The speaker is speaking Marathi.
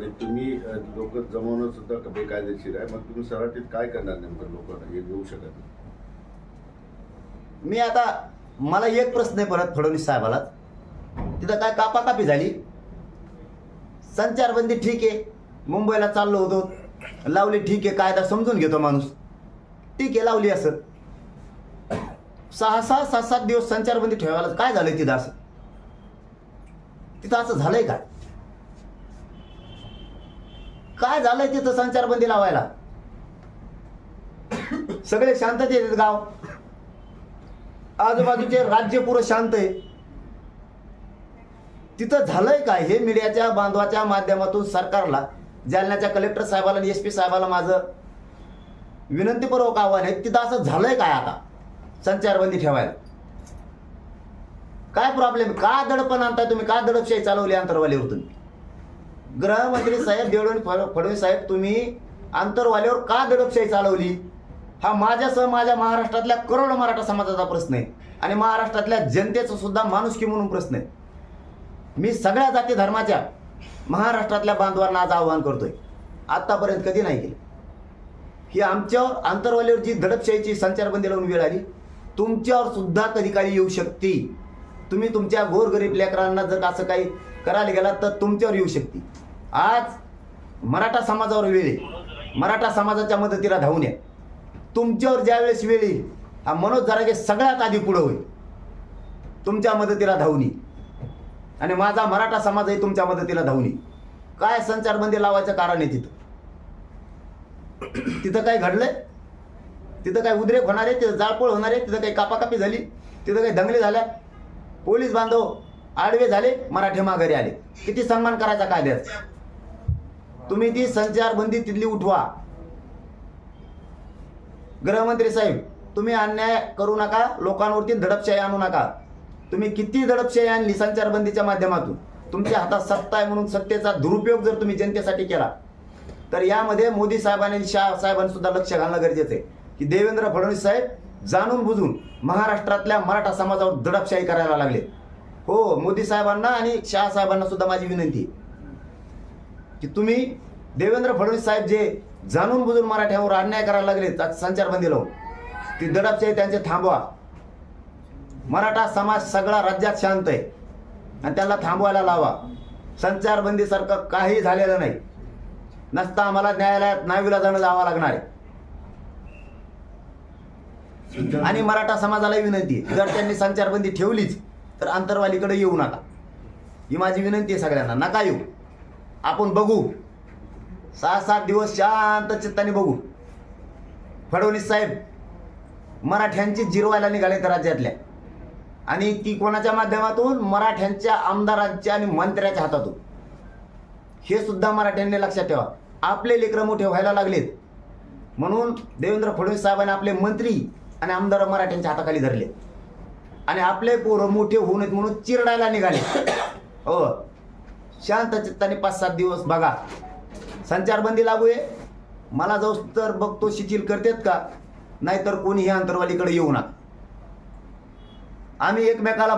आणि तुम्ही लोक जमवणं सुद्धा बेकायदेशीर आहे. मग तुम्ही सराटीत काय करणार नेमकं लोकांना? हे घेऊ शकत नाही. मी आता मला एक प्रश्न आहे परत फडणवीस साहेबाला तिथं काय कापाकापी झाली? संचारबंदी ठीक आहे. मुंबईला चाललो होतो. लावली ठीक आहे. कायदा समजून घेतो माणूस. ठीक आहे लावली असं. सहा सहा सात सात दिवस संचारबंदी ठेवायला काय झालं तिथं असं? तिथं असं झालंय काय काय झालंय तिथं संचारबंदी लावायला? सगळे शांततेत गाव. आजूबाजूचे राज्य पुरं शांत आहे. तिथं झालंय काय हे मीडियाच्या बांधवाच्या माध्यमातून सरकारला? जालन्याच्या कलेक्टर साहेबाला आणि एस पी साहेबाला माझं विनंतीपूर्वक आव्हान आहे. तिथं असं झालंय काय आता? संचारबंदी ठेवायला. काय प्रॉब्लेम का दडपण आणताय तुम्ही? का दडपशाही चालवली होतो तुम्ही गृहमंत्री साहेब देवळवणी फड- फडणवीस साहेब तुम्ही आंतरवाल्यावर का दडपशाही चालवली? हा माझ्यासह माझ्या महाराष्ट्रातल्या करोडो मराठा समाजाचा प्रश्न आहे. आणि महाराष्ट्रातल्या जनतेचा सुद्धा माणुसकी म्हणून प्रश्न आहे. मी सगळ्या जाती धर्माच्या महाराष्ट्रातल्या बांधवांना आज आवाहन करतोय. आतापर्यंत कधी नाही केलं. ही आमच्यावर आंतरवाल्यावर जी दडपशाहीची संचारबंदी लावून वेळ आली तुमच्यावर सुद्धा कधी काही येऊ शकते तुम्ही तुमच्या गोरगरीब लेकरांना जर असं काही करायला गेलात तर तुमच्यावर येऊ शकते आज मराठा समाजावर वेळ आहे. मराठा समाजाच्या मदतीला धावून या. तुमच्यावर ज्यावेळेस वेळ येईल हा मनोज जरागे सगळ्यात आधी पुढं होईल. तुमच्या मदतीला धावून आणि माझा मराठा समाजही तुमच्या मदतीला धावून काय संचारबंदी लावायचं कारण आहे तिथं? तिथं काय घडलंय? तिथं काय उद्रेक होणार आहे? तिथं जाळपोळ होणार आहे? तिथं काही कापाकापी झाली? तिथं काही दंगली झाल्या? पोलीस बांधव आडवे झाले? मराठी माघारी आले. किती सन्मान करायचा कायद्याचा तुम्ही ती संचारबंदी तिथली उठवा. गृहमंत्री साहेब तुम्ही अन्याय करू नका लोकांवरती दडपशाही आणू नका. तुम्ही किती दडपशाही आणली संचारबंदीच्या माध्यमातून? तुमच्या हातात सत्ता आहे म्हणून सत्तेचा दुरुपयोग जर तुम्ही जनतेसाठी केला तर यामध्ये मोदी साहेबांनी शाह साहेबांनी सुद्धा लक्ष घालणं गरजेचं आहे. की देवेंद्र फडणवीस साहेब जाणून बुजून महाराष्ट्रातल्या मराठा समाजावर दडपशाही करायला लागले. हो मोदी साहेबांना आणि शाह साहेबांना सुद्धा माझी विनंती आहे. की तुम्ही देवेंद्र फडणवीस साहेब जे जाणून बुजून मराठ्यावर अन्याय करायला लागले आज संचारबंदी लावून ती दडपशाही त्यांचे थांबवा. मराठा समाज सगळा राज्यात शांत आहे. आणि त्याला थांबवायला लावा. संचारबंदीसारखं काही झालेलं नाही. नसता आम्हाला न्यायालयात नावीला जाणं जावं लागणार आहे. आणि मराठा समाजाला विनंती जर त्यांनी संचारबंदी ठेवलीच तर आंतरवालीकडे येऊ नका. ही माझी विनंती आहे सगळ्यांना. नका येऊ. आपण बघू. सहा सात दिवस शांत चित्ताने बघू. फडणवीस साहेब मराठ्यांची जिरवायला निघाले तर राज्यातल्या. आणि ती कोणाच्या माध्यमातून? मराठ्यांच्या आमदारांच्या आणि मंत्र्याच्या हातातून. हे सुद्धा मराठ्यांनी लक्षात ठेवा. आपले लेकरं मोठे व्हायला लागलेत. म्हणून देवेंद्र फडणवीस साहेबांनी आपले मंत्री आणि आमदार मराठ्यांच्या हाताखाली धरले. आणि आपले पोरं मोठे होऊ नयेत म्हणून चिरडायला निघाले. हो. शांत चित्ताने पाच सात दिवस बघा. संचारबंदी लागू आहे. मला जाऊ तर बघतो शिथिल करतेत का? नाहीतर कोणीही अंतरवालीकडे येऊ नका. आम्ही एकमेकाला